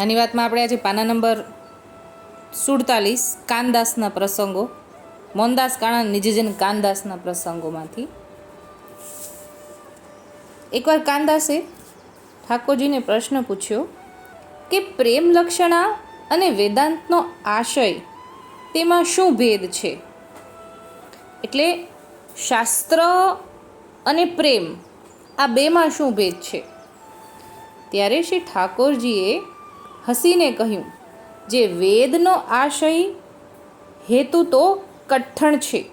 નાની વાતમાં આપણે આજે પાના નંબર સુડતાલીસ, કાનદાસના પ્રસંગો, મોહનદાસ કાણા, નિજજન કાનદાસના પ્રસંગોમાંથી. એકવાર કાનદાસે ઠાકોરજીને પ્રશ્ન પૂછ્યો કે પ્રેમ લક્ષણા અને વેદાંતનો આશય તેમાં શું ભેદ છે? એટલે શાસ્ત્ર અને પ્રેમ આ બેમાં શું ભેદ છે? ત્યારે શ્રી ઠાકોરજીએ હસીને કહ્યું, જે વેદનો આશય હેતુ તો કઠણ છે.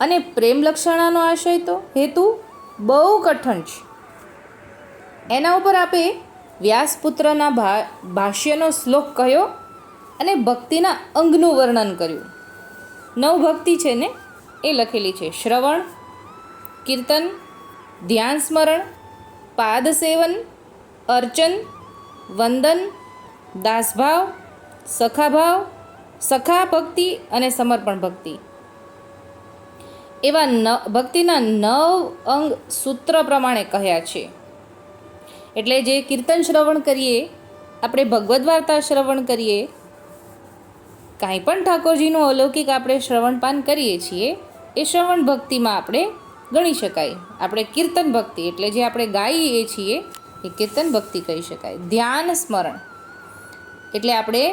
અને પ્રેમલક્ષણાનો આશય તો હેતુ બહુ કઠણ છે. એના ઉપર આપે વ્યાસપુત્રના ભા, ભાષ્યનો શ્લોક કહ્યો અને ભક્તિના અંગનું વર્ણન કર્યું. નવ ભક્તિ છે ને, એ લખેલી છે. શ્રવણ, કીર્તન, ધ્યાન સ્મરણ પાદ સેવન અર્ચન વંદન, દાસભાવ, સખાભાવ સખા ભક્તિ અને સમર્પણ ભક્તિ. એવા ન, ભક્તિના નવ અંગ સૂત્ર પ્રમાણે કહ્યા છે. એટલે જે કીર્તન શ્રવણ કરીએ, આપણે ભગવદ્ વાર્તા શ્રવણ કરીએ, કાંઈ પણ ઠાકોરજીનું અલૌકિક આપણે શ્રવણપાન કરીએ છીએ, એ શ્રવણ ભક્તિમાં આપણે ગણી શકાય. આપણે કીર્તન ભક્તિ, એટલે જે આપણે ગાઈએ છીએ એ કીર્તન ભક્તિ કહી શકાય. ધ્યાન સ્મરણ. એટલે આપણે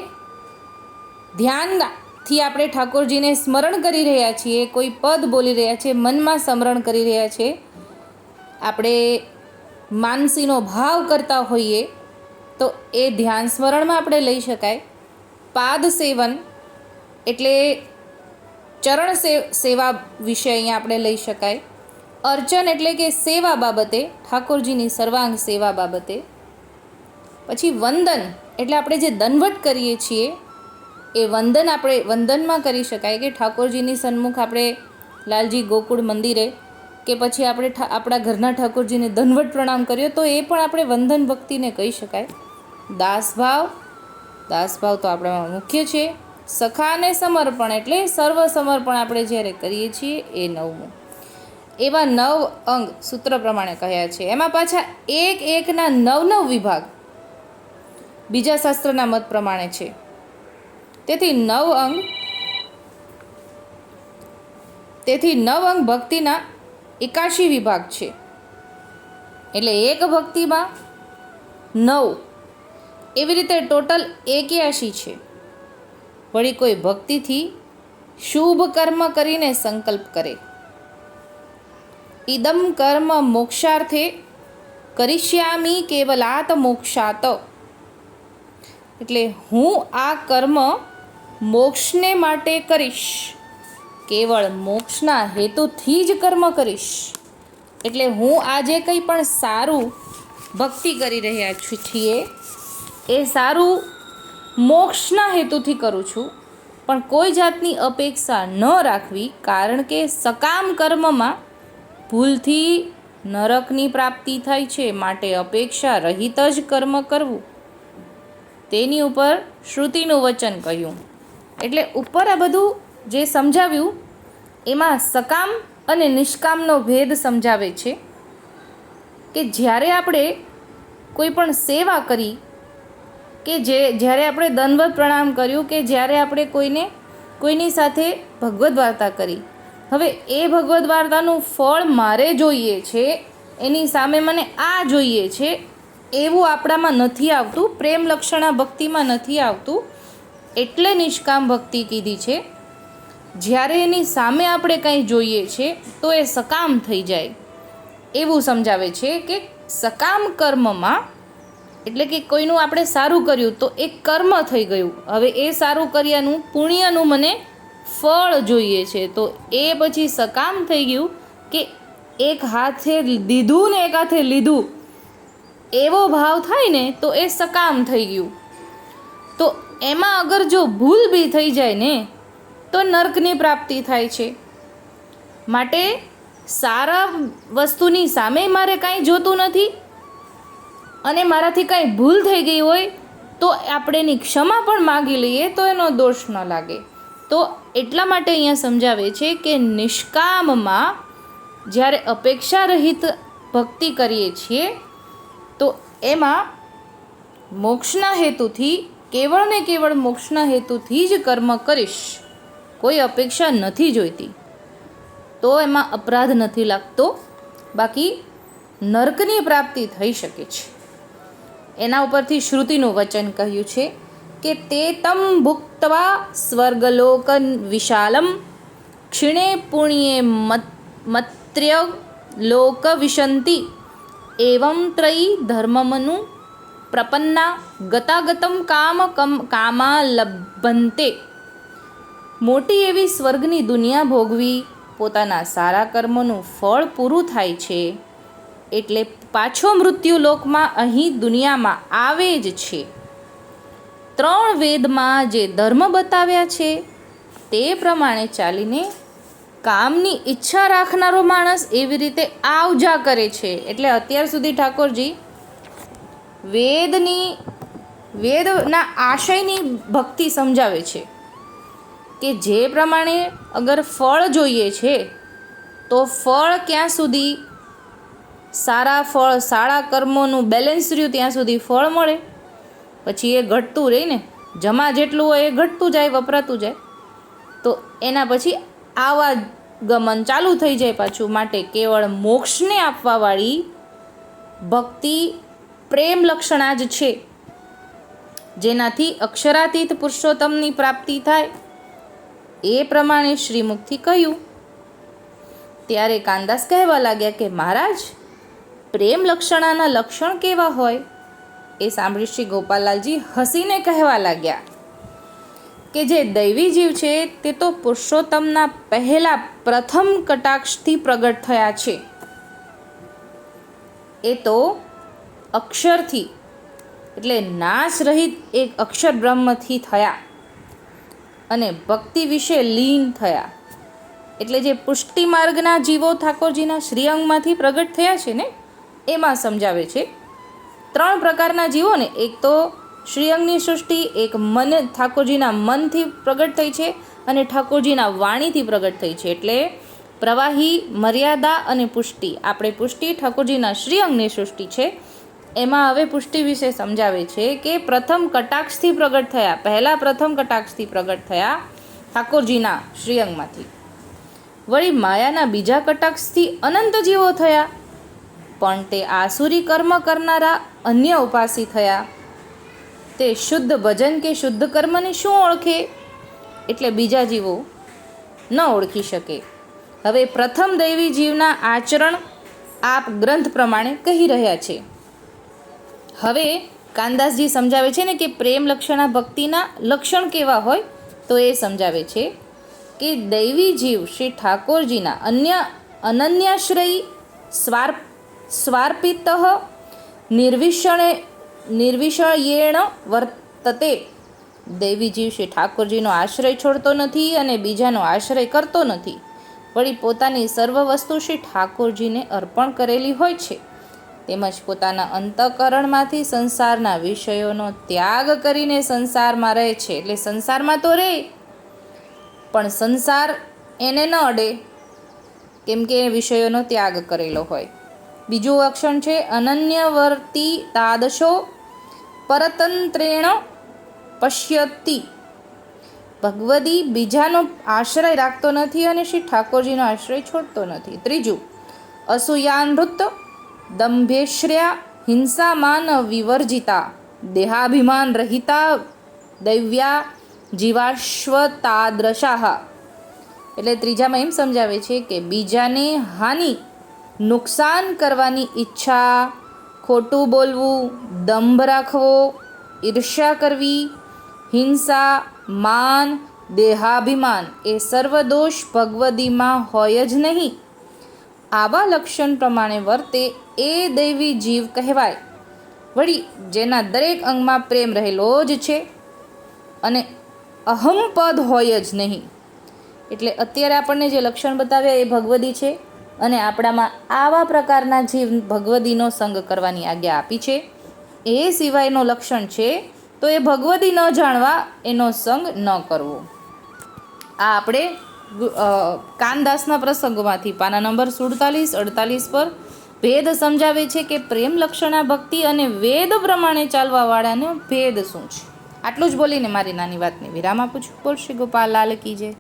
ધ્યાનથી આપણે ઠાકોરજીને સ્મરણ કરી રહ્યા છીએ, કોઈ પદ બોલી રહ્યા છીએ મનમાં સ્મરણ કરી રહ્યા છીએ આપણે માનસીનો ભાવ કરતા હોઈએ તો એ ધ્યાન સ્મરણમાં આપણે લઈ શકાય. પાદ સેવન એટલે ચરણ સેવા વિશે અહીંયા આપણે લઈ શકાય. અર્ચન એટલે કે સેવા બાબતે, ઠાકોરજીની સર્વાંગ સેવા બાબતે. પછી વંદન એટલે આપણે જે દનવટ કરીએ છીએ, એ વંદન આપણે, વંદનમાં કરી શકાય કે ઠાકોરજીની સન્મુખ આપણે લાલજી ગોકુળ મંદિરે કે પછી આપણે આપણા ઘરના ઠાકોરજીને ધનવટ પ્રણામ કર્યો, તો એ પણ આપણે વંદન ભક્તિને કહી શકાય. દાસભાવ દાસભાવ તો આપણામાં મુખ્ય છે. સખા અને સમર્પણ એટલે સર્વ સમર્પણ આપણે જ્યારે કરીએ છીએ, એ નવમું. એવા નવ અંગ સૂત્ર પ્રમાણે કહ્યા છે. એમાં પાછા એક એકના નવ નવ વિભાગ બીજા શાસ્ત્રના મત પ્રમાણે છે. તેથી નવ અંગ, તેથી નવ અંગ ભક્તિના એકાશી વિભાગ છે. એટલે એક ભક્તિમાં નવ. એવી રીતે ટોટલ એક્યાશી છે. વળી કોઈ ભક્તિથી શુભ કર્મ કરીને સંકલ્પ કરે. ઇદમ કર્મ મોક્ષાર્થે કરિષ્યામી કેવલાત મોક્ષાત. એટલે હું આ કર્મ મોક્ષને માટે કરીશ. કેવળ મોક્ષના હેતુથી જ કર્મ કરીશ. એટલે હું આજે કંઈ પણ સારું ભક્તિ કરી રહ્યા છીએ, એ સારું મોક્ષના હેતુથી કરું છું. પણ કોઈ જાતની અપેક્ષા ન રાખવી કારણ કે સકામ કર્મમાં ભૂલથી નરકની પ્રાપ્તિ થાય છે માટે અપેક્ષા રહિત જ કર્મ કરવું. તેની ઉપર શ્રુતિનું વચન કહ્યું. એટલે ઉપર આ બધું જે સમજાવ્યું, એમાં સકામ અને નિષ્કામનો ભેદ સમજાવે છે કે જ્યારે આપણે કોઈ પણ સેવા કરી, કે જે, જ્યારે આપણે દંડવત પ્રણામ કર્યું કે જ્યારે આપણે કોઈને, કોઈની સાથે ભગવદ્ વાર્તા કરી હવે એ ભગવદ્ વાર્તાનું ફળ મારે જોઈએ છે, એની સામે મને આ જોઈએ છે, એવું આપણામાં નથી આવતું, પ્રેમ લક્ષણા ભક્તિમાં નથી આવતું, એટલે નિષ્કામ ભક્તિ કીધી છે. જ્યારે એની સામે આપણે કંઈ જોઈએ છે, તો એ સકામ થઈ જાય. એવું સમજાવે છે કે સકામ કર્મમાં, એટલે કે કોઈનું આપણે સારું કર્યું, તો એ કર્મ થઈ ગયું. હવે એ સારું કર્યાનું પુણ્યનું મને ફળ જોઈએ છે. તો એ પછી સકામ થઈ ગયું કે એક હાથે દીધું ને એક હાથે લીધું. એવો ભાવ થાય ને તો એ સકામ થઈ ગયું. તો એમાં અગર જો ભૂલ બી થઈ જાય ને, તો નર્કની પ્રાપ્તિ થાય છે. માટે સારા વસ્તુની સામે મારે કાંઈ જોતું નથી અને મારાથી કાંઈ ભૂલ થઈ ગઈ હોય તો આપણે એની ક્ષમા પણ માગી લઈએ તો એનો દોષ ન લાગે. તો એટલા માટે અહીંયા સમજાવે છે કે નિષ્કામમાં જ્યારે અપેક્ષા રહિત ભક્તિ કરીએ છીએ, તો એમાં મોક્ષના હેતુથી, કેવળ ને કેવળ મોક્ષના હેતુથી જ કર્મ કરીશ. કોઈ અપેક્ષા નથી જોઈતી. તો એમાં અપરાધ નથી લાગતો. બાકી નર્કની પ્રાપ્તિ થઈ શકે છે. એના ઉપરથી શ્રુતિનું વચન કહ્યું છે કે તે તમ ભુક્તવા સ્વર્ગલોકન વિશાલમ. ક્ષીણે પુણ્યે મત, મત્ર્ય લોક વિશંતિ. એવં ત્રયી ધર્મમનુ પ્રપન્ના ગતાગતમ કામ કમ લભંતે મોટી એવી સ્વર્ગની દુનિયા ભોગવી પોતાના સારા કર્મોનું ફળ પૂરું થાય છે, એટલે પાછો મૃત્યુ લોકમાં અહીં દુનિયામાં આવે જ છે. ત્રણ વેદમાં જે ધર્મ બતાવ્યા છે, તે પ્રમાણે ચાલીને કામની ઈચ્છા રાખનારો માણસ એવી રીતે આવજા કરે છે. એટલે અત્યાર સુધી ઠાકોરજી વેદની, વેદના આશયની ભક્તિ સમજાવે છે કે જે પ્રમાણે અગર ફળ જોઈએ છે, તો ફળ ક્યાં સુધી સારા ફળ, સારા કર્મોનું બેલેન્સ રહ્યું, ત્યાં સુધી ફળ મળે. પછી એ ઘટતું રહે ને, જમા જેટલું હોય એ ઘટતું જાય, વપરાતું જાય. તો એના પછી આવા ગમન ચાલુ થઈ જાય પાછું માટે કેવળ મોક્ષને આપવાવાળી ભક્તિ, પ્રેમ લક્ષણા જ છે. જેનાથી અક્ષરાતીત પુરુષોત્તમની પ્રાપ્તિ થાય. એ પ્રમાણે શ્રીમુખથી કહ્યું. ત્યારે કાંદાસ કહેવા લાગ્યા કે મહારાજ, પ્રેમ લક્ષણાના લક્ષણ કેવા હોય? એ સાંભળી શ્રી ગોપાલાલજી હસીને કહેવા લાગ્યા કે જે દૈવી જીવ છે, તે તો પુરુષોત્તમના પહેલા પ્રથમ કટાક્ષથી પ્રગટ થયા છે. એ તો અક્ષરથી, એટલે નાશ રહિત એક અક્ષર બ્રહ્મથી થયા અને ભક્તિ વિશે લીન થયા. એટલે જે પુષ્ટિ માર્ગના જીવો ઠાકોરજીના શ્રીઅંગમાંથી પ્રગટ થયા છે ને, એમાં સમજાવે છે ત્રણ પ્રકારના જીવોને, એક તો શ્રીઅંગની સૃષ્ટિ, એક મન, ઠાકોરજીના મનથી પ્રગટ થઈ છે અને ઠાકોરજીના વાણીથી પ્રગટ થઈ છે. એટલે પ્રવાહી, મર્યાદા અને પુષ્ટિ. આપણે પુષ્ટિ ઠાકોરજીના શ્રીઅંગની સૃષ્ટિ છે. એમાં હવે પુષ્ટિ વિશે સમજાવે છે કે પ્રથમ કટાક્ષથી પ્રગટ થયા, પહેલાં પ્રથમ કટાક્ષથી પ્રગટ થયા ઠાકોરજીના શ્રીઅંગમાંથી. વળી માયાના બીજા કટાક્ષથી અનંત જીવો થયા. પણ તે આસુરી કર્મ કરનારા અન્ય ઉપાસી થયા. તે શુદ્ધ ભજન કે શુદ્ધ કર્મને શું ઓળખે? એટલે બીજા જીવો ન ઓળખી શકે. હવે પ્રથમ દૈવી જીવના આચરણ આપ ગ્રંથ પ્રમાણે કહી રહ્યા છે. હવે કાનદાસજી સમજાવે છે ને કે પ્રેમ લક્ષણા ભક્તિના લક્ષણ કેવા હોય તો એ સમજાવે છે કે દૈવી જીવ શ્રી ઠાકોરજીના અન્ય અનન્યાશ્રયી સ્વાર સ્વાર્પિત નિર્વિષણે નિર્વિષયેણ વર્તતે દેવીજી શ્રી ઠાકોરજીનો આશ્રય છોડતો નથી અને બીજાનો આશ્રય કરતો નથી। વળી પોતાની સર્વ વસ્તુ શ્રી ઠાકોરજીને અર્પણ કરેલી હોય છે। તેમજ પોતાના અંતઃકરણમાંથી સંસારના વિષયોનો ત્યાગ કરીને સંસારમાં રહે છે, એટલે સંસારમાં તો રહે પણ સંસાર એને ન અડે, કેમ કે વિષયોનો ત્યાગ કરેલો હોય। બીજું લક્ષણ છે, અનન્યવર્તી તાદશો પરતંત્રેણ પશ્યતી. ભગવદી બીજાનો આશ્રય રાખતો નથી અને શ્રી ઠાકોરજીનો આશ્રય છોડતો નથી. ત્રીજું અસૂયાનૃત દંભેશ્ર્યા હિંસામાન વિવર્જિતા દેહાભિમાન રહિતા દૈવ્યા જીવાશ્વતાદ્રશાહ. એટલે ત્રીજામાં એમ સમજાવે છે કે બીજાને હાનિ નુકસાન કરવાની ઈચ્છા, ખોટું બોલવું, દંભ રાખવો, ઈર્ષ્યા કરવી, હિંસા, માન, દેહાભિમાન એ સર્વદોષ ભગવદીમાં હોય જ નહીં. આવા લક્ષણ પ્રમાણે વર્તે એ દૈવી જીવ કહેવાય. વળી, જેના દરેક અંગમાં પ્રેમ રહેલો જ છે અને અહમપદ હોય જ નહીં. એટલે અત્યારે આપણને જે લક્ષણ બતાવ્યા એ ભગવદી છે અને આપણામાં આવા પ્રકારના જીવ ભગવદીનો સંગ કરવાની આજ્ઞા આપી છે. એ સિવાયનો લક્ષણ છે તો એ ભગવદી ન જાણવા એનો સંગ ન કરવો. આ આપણે કાનદાસના પ્રસંગોમાંથી પાના નંબર સુડતાલીસ, અડતાલીસ પર ભેદ સમજાવે છે કે પ્રેમ લક્ષણા ભક્તિ અને વેદ પ્રમાણે ચાલવાવાળાનો ભેદ શું છે? આટલું જ બોલીને મારી નાની વાતને વિરામ આપું છું. બોલ શ્રી ગોપાલ, લાલ કી જય.